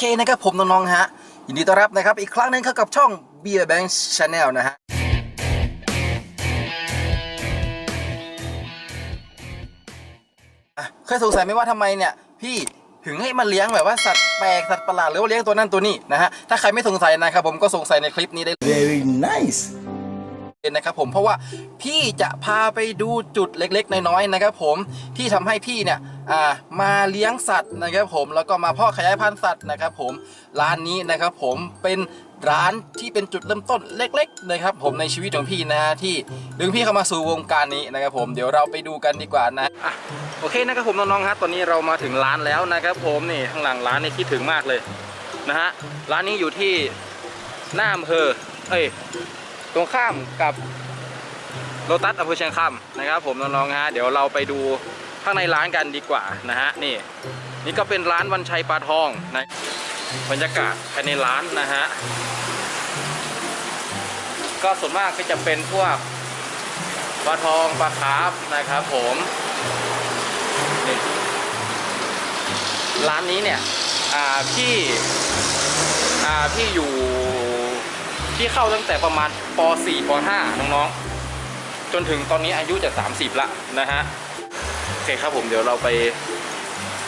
โอเคนะครับผมน้องๆฮะยินดีต้อนรับนะครับอีกครั้งหนึงเข้ากับช่อง Beer Bank Channel นะฮะอะเคยสงสัยไหมว่าทำไมเนี่ยพี่ถึงให้มาเลี้ยงแบบว่าสัตว์แปลกสัตว์ประหลาดหรือว่าเลี้ยงตัวนั่นตัวนี้นะฮะถ้าใครไม่สงสัยนะครับผมก็สงสัยในคลิปนี้ได้ Very nice. นะครับผมเพราะว่าพี่จะพาไปดูจุดเล็กๆ น้อยๆนะครับผมที่ทำให้พี่เนี่ย อ่ามาเลี้ยงสัตว์นะครับผมแล้วก็มาเพาะขยายพันธุ์สัตว์นะครับผมร้านนี้นะครับผมเป็นร้านที่เป็นจุดเริ่มต้นเล็กๆนะครับผมในชีวิตของพี่นะฮะที่ดึงพี่เข้ามาสู่วงการนี้นะครับผมเดี๋ยวเราไปดูกันดีกว่านะอะโอเคนะครับผมน้องๆฮะตอนนี้เรามาถึงร้านแล้วนะครับผมนี่ข้างหลังร้านนี่คิดถึงมากเลยนะฮะร้านนี้อยู่ที่หน้าอำเภอเอ้ยตรงข้ามกับโลตัสอำเภอเชียงคำนะครับผมน้องๆฮะเดี๋ยวเราไปดู ข้างในร้านกันดีกว่านะฮะนี่นี่ก็เป็นร้านวันชัยปลาทองนะบรรยากาศภายในร้านนะฮะก็ส่วนมากก็จะเป็นพวกปลาทองปลาคาร์ฟนะครับผมนี่ร้านนี้เนี่ยอ่าพี่อ่าพี่อยู่ที่เข้าตั้งแต่ประมาณป .4 ป .5 น้องๆจนถึงตอนนี้อายุจะ 30ละนะฮะ อเคครับผมเดี๋ยวเราไป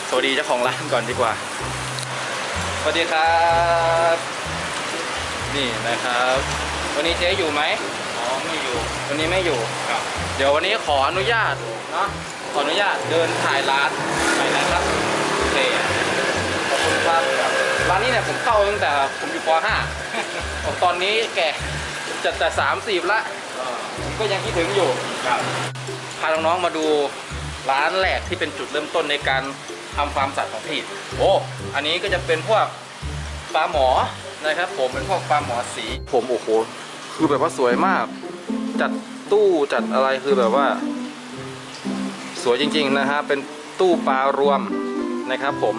สวัสดีเจ้าของร้านก่อนดีกว่า สวัสดีครับ นี่นะครับ วันนี้เจ๊อยู่ไหมอ๋อไม่อยู่ วันนี้ไม่อยู่ ครับ เดี๋ยววันนี้ขออนุญาตเนาะขออนุญาตเดินถ่ายร้านหน่อยนะครับโอเคขอบคุณครับร้านนี้เนี่ยผมเข้าตั้งแต่ผมอยู่ป .5 ตอนนี้แก่จะแต่สามสิบละก็ยังคิดถึงอยู่พาน้องๆมาดู ร้านแรกที่เป็นจุดเริ่มต้นในการทำฟาร์มสัตว์ของพี่โอ้อันนี้ก็จะเป็นพวกปลาหมอนะครับ ผมเป็นพวกปลาหมอสี ผมโอ้โหคือแบบว่าสวยมาก จัดตู้จัดอะไรคือแบบว่า สวยจริง ๆ นะฮะเป็นตู้ปลารวมนะครับผม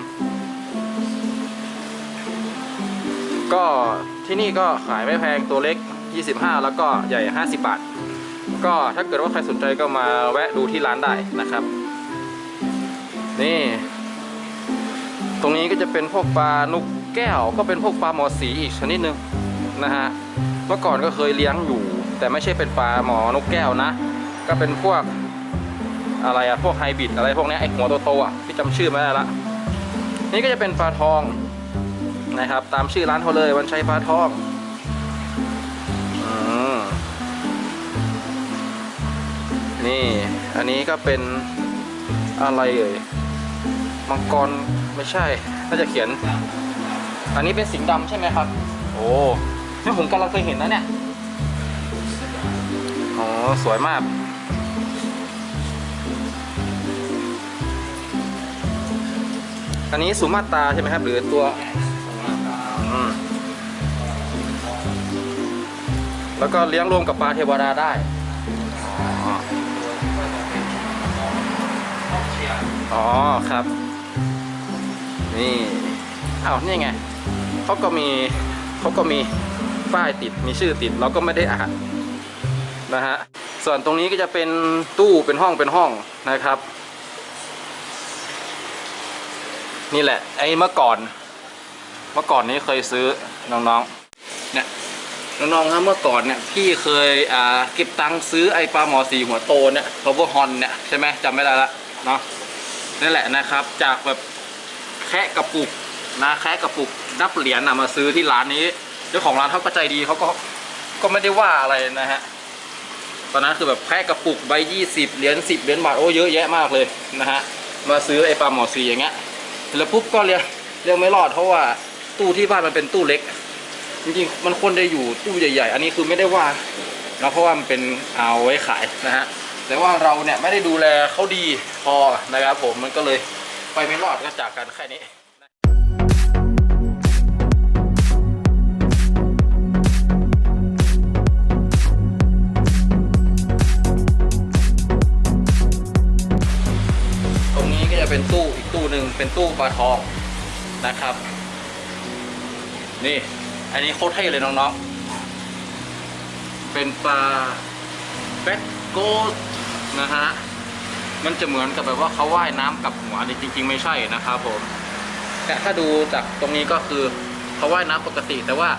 ก็ที่นี่ก็ขายไม่แพงตัวเล็ก 25 แล้วก็ใหญ่ 50 บาท ก็ถ้าเกิดว่าใครสนใจก็มาแวะดูที่ร้านได้นะครับ นี่ ตรงนี้ก็จะเป็นพวกปลานุกแก้ว ก็เป็นพวกปลาหมอสีอีกชนิดหนึ่งนะฮะเมื่อก่อนก็เคยเลี้ยงอยู่ แต่ไม่ใช่เป็นปลาหมอนกแก้วนะ ก็เป็นพวกอะไรอะพวกไฮบริดอะไรพวกนี้ไอหัวโตๆอะที่จำชื่อไม่ได้ละนี่ก็จะเป็นปลาทองนะครับ ตามชื่อร้านเขาเลยวันชัยปลาทอง นี่อันนี้ก็เป็นอะไรเอ่ยมังกรไม่ใช่น่าจะเขียน อันนี้เป็นสิงดำใช่ไหมครับ โอ้นี่ผมกำลังเคยเห็นนะเนี่ยอ๋อสวยมาก อันนี้สุมาตราใช่ไหมครับ หรือตัวแล้วก็เลี้ยงรวมกับปลาเทวดาได้ อ๋อครับ นี่อ้าวนี่ไงเขาก็มีเขาก็มีป้ายติดมีชื่อติดเราก็ไม่ได้อ่านนะฮะส่วนตรงนี้ก็จะเป็นตู้เป็นห้องเป็นห้องนะครับ นี่แหละ ไอ้เมื่อก่อน เมื่อก่อนนี้เคยซื้อน้องๆเนี่ยน้องๆครับเมื่อก่อนเนี่ยพี่เคยอ่าเก็บตังค์ซื้อไอ้ปลาหมอสีหัวโตเนี่ย power hon เนี่ยใช่ไหมจำไม่ได้ละเนาะ นี่แหละนะครับ จากแบบแคะกระปุกนะแคะกระปุกนับเหรียญนะมาซื้อที่ร้านนี้เจ้าของร้านเขาก็ใจดีเขาก็ก็ไม่ได้ว่าอะไรนะฮะตอนนั้นคือแบบแคะกระปุกใบยี่สิบเหรียญสิบเหรียญบาทโอ้เยอะแยะมากเลยนะฮะมาซื้อไอปลาหมอสีอย่างเงี้ยแล้วปุ๊บก็เรียกเรียกไม่รอดเพราะว่าตู้ที่บ้านมันเป็นตู้เล็ก จริงๆมันควรจะอยู่ตู้ใหญ่ ๆ อันนี้คือไม่ได้ว่านะเพราะว่ามันเป็นเอาไว้ขายนะฮะ แต่ว่าเราเนี่ยไม่ได้ดูแลเขาดีพอนะครับผมมันก็เลยไปไม่รอดก็จากกันแค่นี้ตรงนี้ก็จะเป็นตู้อีกตู้หนึ่งเป็นตู้ปลาทองนะครับ นี่ อันนี้โคตรเท่เลยน้องๆ เป็นปลาแบ็คโก นะฮะมันจะเหมือนกับแบบว่าเขาว่ายน้ำกับหัวนี่จริง ๆ ไม่ใช่นะครับผมแต่ถ้าดูจากตรงนี้ก็คือเขาว่ายน้ำปกติ แต่ว่า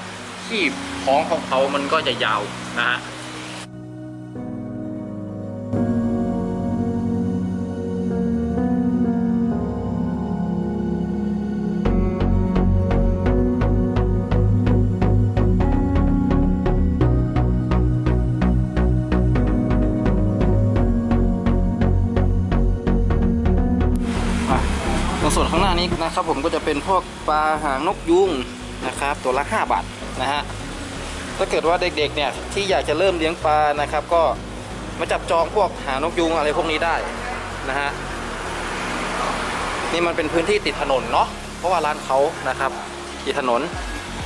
ที่ท้องของเขามันก็จะยาวนะฮะอะางนี้นะครับผมก็จะเป็นพวกปลาหางนกยุงนะครับ ตัวละ 5 บาทนะฮะถ้าเกิดว่าเด็กๆเนี่ยที่อยากจะเริ่มเลี้ยงปลานะครับ ก็มาจับจองพวกหางนกยุงอะไรพวกนี้ได้นะฮะนี่มันเป็นพื้นที่ติดถนนเนาะเพราะว่าร้านเขานะครับติดถนน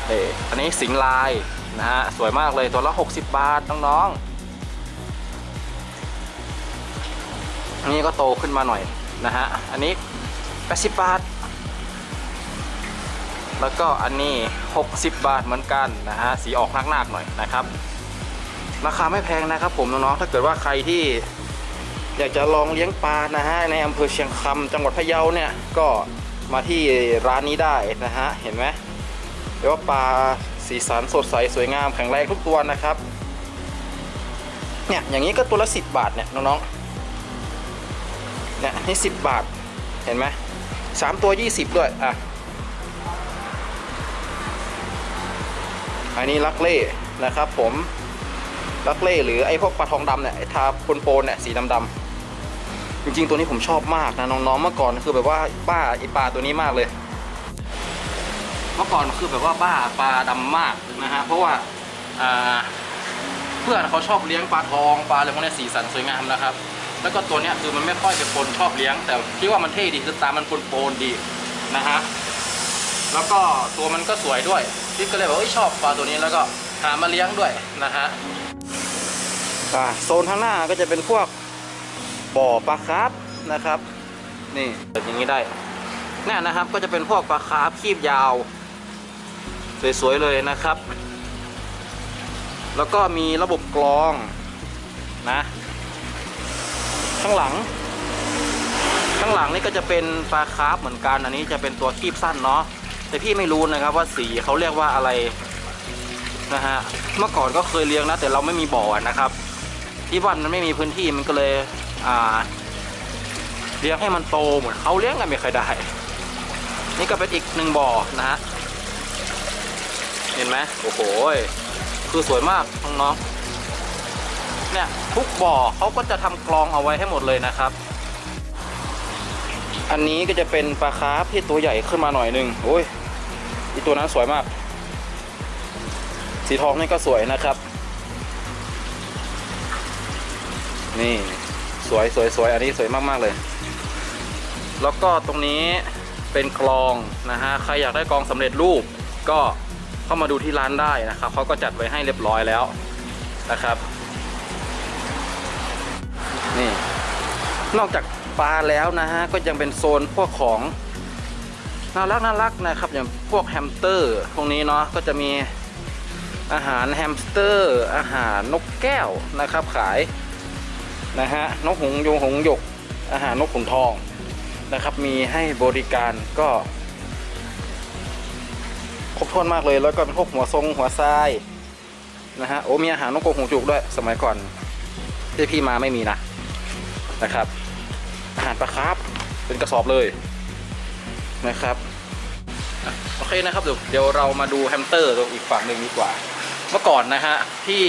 เอออันนี้สิงลายนะฮะสวยมากเลยตัวละ 60 บาทน้องๆนนี้ก็โตขึ้นมาหน่อยนะฮะอันนี้ 80 บาท แล้วก็อันนี้ 60 บาทเหมือนกันนะฮะสีออกนักๆหน่อยนะครับ ราคาไม่แพงนะครับผมน้องๆถ้าเกิดว่าใครที่อยากจะลองเลี้ยงปลานะฮะในอำเภอเชียงคำจังหวัดพะเยาเนี่ยก็มาที่ร้านนี้ได้นะฮะเห็นไหมเรียกว่าปลาสีสันสดใสสวยงามแข็งแรงทุกตัวนะครับเนี่ยอย่างนี้ก็ตัวละ 10 บาทเนี่ยน้องๆเนี่ยนี่10 บาทเห็นไหมสามตัวยี่สิบด้วยอะ อันนี้ลักเล่นะครับผมลักเล่หรือไอ้พวกปลาทองดำเนี่ยไอทาปนโปนเนี่ยสีดำๆจริงๆตัวนี้ผมชอบมากนะน้องๆเมื่อก่อนคือแบบว่าบ้าไอปลาตัวนี้มากเลย เมื่อก่อนคือแบบว่าบ้าปลาดำมากนะฮะเพราะว่าเพื่อนเขาชอบเลี้ยงปลาทองปลาอะไรพวกนี้สีสันสวยงามนะครับ แล้วก็ตัวเนี้ยคือมันไม่ค่อยเป็นคนชอบเลี้ยง แต่ที่ว่ามันเท่ดีคือตามันปนๆดีนะฮะแล้วก็ตัวมันก็สวยด้วย พี่ก็เลยบอกเอ้ยชอบปลาตัวนี้แล้วก็หามาเลี้ยงด้วยนะฮะโซนข้างหน้าก็จะเป็นพวกบ่อปลาคาร์ฟนะครับ นี่แบบอย่างนี้ได้เนี่ยนะครับก็จะเป็นพวกปลาคาร์ฟคีบยาว สวยๆเลยนะครับ แล้วก็มีระบบกรองนะข้างหลัง ข้างหลังนี่ก็จะเป็นปลาคาร์ฟเหมือนกัน อันนี้จะเป็นตัวคีบสั้นเนาะ แต่พี่ไม่รู้นะครับว่าสีเขาเรียกว่าอะไรนะฮะเมื่อก่อนก็เคยเลี้ยงนะแต่เราไม่มีบ่อนะครับ ที่บ้านมันไม่มีพื้นที่มันก็เลยอ่าเลี้ยงให้มันโตเหมือนเขาเลี้ยงกันไม่เคยได้ นี่ก็เป็นอีกหนึ่งบ่อนะฮะเห็นไหมโอ้โหคือสวยมากน้องๆเนี่ยทุกบ่อเขาก็จะทำกรองเอาไว้ให้หมดเลยนะครับ อันนี้ก็จะเป็นปลาคาร์ฟที่ตัวใหญ่ขึ้นมาหน่อยหนึงโอ้ย อีตัวนั้นสวยมาก สีทองนี่ก็สวยนะครับ นี่สวยสวยสวยอันนี้สวยมาก ๆ เลย แล้วก็ตรงนี้เป็นกลองนะฮะ ใครอยากได้กลองสำเร็จรูปก็เข้ามาดูที่ร้านได้นะครับเขาก็จัดไว้ให้เรียบร้อยแล้วนะครับ นี่ นอกจากปลาแล้วนะฮะ ก็ยังเป็นโซนพวกของ น่ารักน่ารักนะครับอย่างพวกแฮมสเตอร์พวกนี้เนาะก็จะมีอาหารแฮมสเตอร์ อาหารนกแก้วนะครับขายนะฮะนกหงส์ยงหงส์หยก อาหารนกขุนทองนะครับ มีให้บริการก็ครบถ้วนมากเลยแล้วก็เป็นพวกหัวทรงหัวทรายนะฮะโอ้มีอาหารนกกรงหงจุกด้วยสมัยก่อนที่พี่มาไม่มีนะนะครับ อาหารปลาคร์ฟเป็นกระสอบเลย นะครับโอเคนะครับเดี๋ยวเรามาดูแฮมสเตอร์ตรงอีกฝั่งหนึ่งดีกว่า เมื่อก่อนนะฮะพี่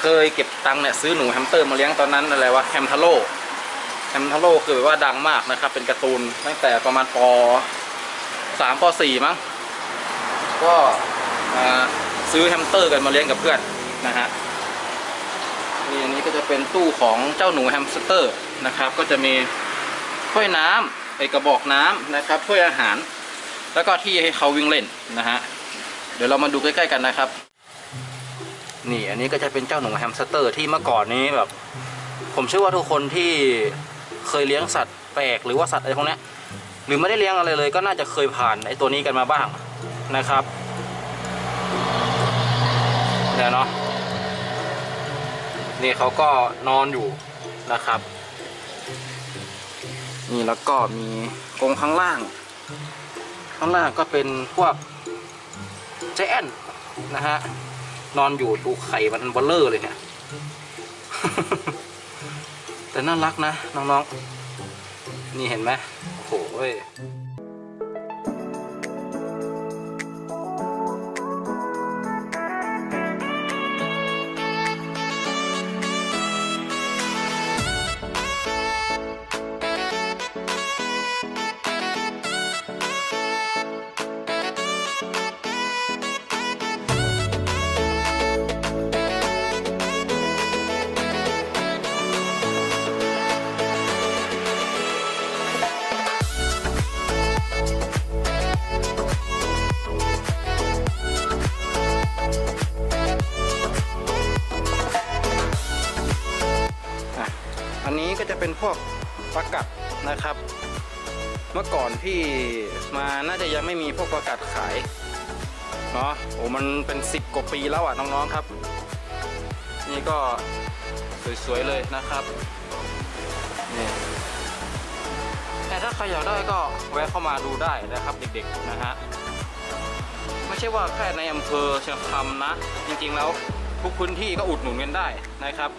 เคยเก็บตังค์เนี่ยซื้อหนูแฮมสเตอร์มาเลี้ยงตอนนั้นอะไรวะแฮมทาโร่แฮมทาโร่คือแบบว่าดังมากนะครับ เป็นการ์ตูนตั้งแต่ประมาณปสามปสี่มั้งก็ซื้อแฮมสเตอร์กันมาเลี้ยงกับเพื่อนนะฮะนี่อันนี้ก็จะเป็นตู้ของเจ้าหนูแฮมสเตอร์นะครับ ก็จะมีถ้วยน้ำ ไอกระบอกน้ำนะครับถ้วยอาหาร แล้วก็ที่ให้เขาวิ่งเล่นนะฮะเดี๋ยวเรามาดูใกล้ๆกันนะครับ นี่อันนี้ก็จะเป็นเจ้าหนูแฮมสเตอร์ที่เมื่อก่อนนี้แบบ ผมเชื่อว่าทุกคนที่เคยเลี้ยงสัตว์แปลกหรือว่าสัตว์อะไรพวกนี้หรือไม่ได้เลี้ยงอะไรเลย ก็น่าจะเคยผ่านไอตัวนี้กันมาบ้างนะครับเนี่ยเนาะนี่เขาก็นอนอยู่นะครับ นี่แล้วก็มีกรงข้างล่าง ข้างล่างก็เป็นพวกเจแอนนะฮะนอนอยู่ดูไข่มันเบลเลอร์เลยเนี่ย แต่น่ารักนะน้องๆ นี่เห็นไหมโอ้โห พวกปลากัดนะครับ เมื่อก่อนพี่มาน่าจะยังไม่มีพวกปลากัดขายเนาะโอ้มันเป็นสิบกว่าปีแล้วอะน้องๆครับ นี่ก็สวยๆเลยนะครับนี่แต่ถ้าใครอยากได้ก็แวะเข้ามาดูได้นะครับเด็กๆนะฮะไม่ใช่ว่าแค่ในอำเภอเชียงคำนะ จริงๆแล้วทุกพื้นที่ก็อุดหนุนกันได้นะครับ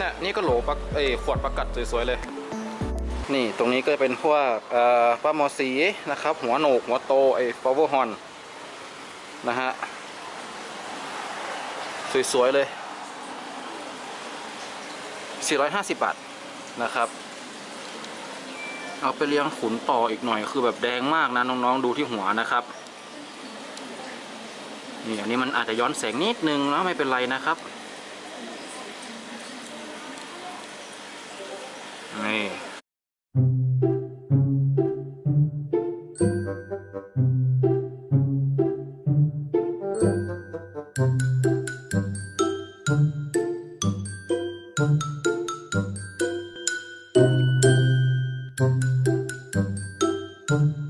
เนี่ยนี่ก็โหลปักเอขวดประกัดสวยๆเลย นี่ตรงนี้ก็เป็นพวกปลามอสีนะครับ หัวโหนกหัวโตไอ้ฟอเวอร์ฮอนนะฮะสวยๆเลย 450 บาทนะครับ เอาไปเลี้ยงขุนต่ออีกหน่อยคือแบบแดงมากนะน้องๆดูที่หัวนะครับนี่อันนี้มันอาจจะย้อนแสงนิดนึงนะไม่เป็นไรนะครับ นี่ต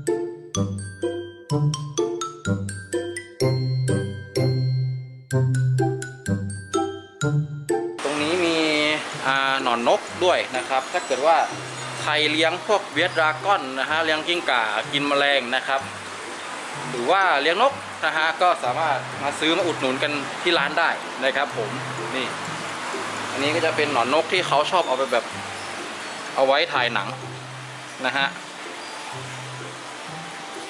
ด้วยนะครับ ถ้าเกิดว่าใครเลี้ยงพวกเวียดราก้อนนะฮะเลี้ยงกิ้งก่ากินแมลงนะครับ หรือว่าเลี้ยงนกนะฮะก็สามารถมาซื้อมาอุดหนุนกันที่ร้านได้นะครับ ผมนี่ อันนี้ก็จะเป็นหนอนนกที่เขาชอบเอาไปแบบเอาไว้ถ่ายหนังนะฮะ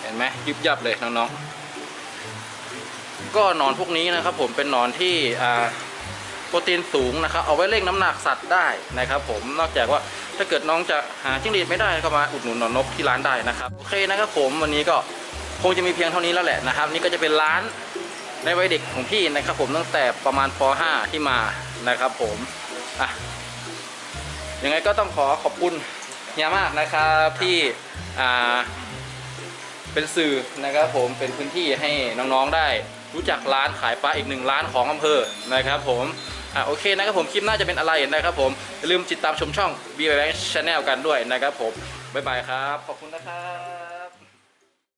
เห็นไหมยุบยับเลยน้องๆก็หนอนพวกนี้นะครับ ผมเป็นหนอนที่อ่า โปรตีนสูงนะครับเอาไว้เร่งน้ำหนักสัตว์ได้นะครับผมนอกจากว่าถ้าเกิดน้องจะหาจิ้งหรีดไม่ได้ก็มาอุดหนุนหนอนนกที่ร้านได้นะครับโอเคนะครับผมวันนี้ก็คงจะมีเพียงเท่านี้แล้วแหละนะครับ นี่ก็จะเป็นร้านในวัยเด็กของพี่นะครับ ผมตั้งแต่ประมาณป .5 ที่มานะครับผมอะยังไงก็ต้องขอขอบคุณเฮียมากนะครับที่อ่าเป็นสื่อนะครับผมเป็นพื้นที่ให้น้องๆได้รู้จักร้านขายปลาอีกหนึ่งร้านของอำเภอนะครับผม อะโอเคนะครับผมคลิปหน้าจะเป็นอะไรนะครับผมอย่าลืมติดตามชมช่อง b b Bank Channel กันด้วยนะครับผมบ๊ายบายครับขอบคุณนะครับ